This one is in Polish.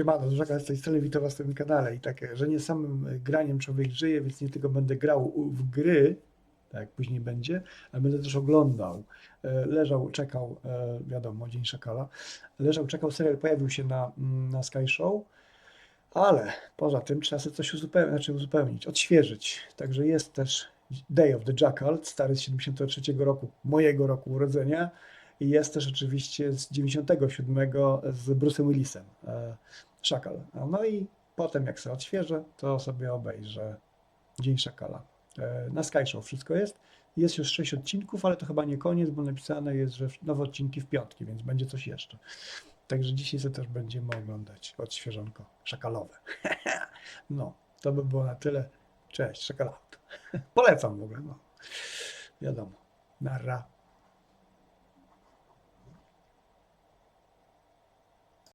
Siemano, Żaka z tej strony, witam was w tym kanale i takie, że nie samym e, graniem człowiek żyje, więc nie tylko będę grał w gry, tak jak później będzie, ale będę też oglądał. E, Leżał, czekał, e, wiadomo, Dzień Szakala, leżał, czekał, serial pojawił się na, mm, na Sky Show, ale poza tym trzeba sobie coś uzupełnić, znaczy uzupełnić, odświeżyć. Także jest też Day of the Jackal, stary z 73 roku, mojego roku urodzenia, jest też oczywiście z 97 z Bruce'em Willisem, e, Szakal. No i potem jak sobie odświeżę, to sobie obejrzę Dzień Szakala. E, Na Sky Show wszystko jest. Jest już 6 odcinków, ale to chyba nie koniec, bo napisane jest, że nowe odcinki w piątki, więc będzie coś jeszcze. Także dzisiaj sobie też będziemy oglądać odświeżonko szakalowe. No, to by było na tyle. Cześć, szakalaut. Polecam w ogóle, no. Wiadomo. Nara.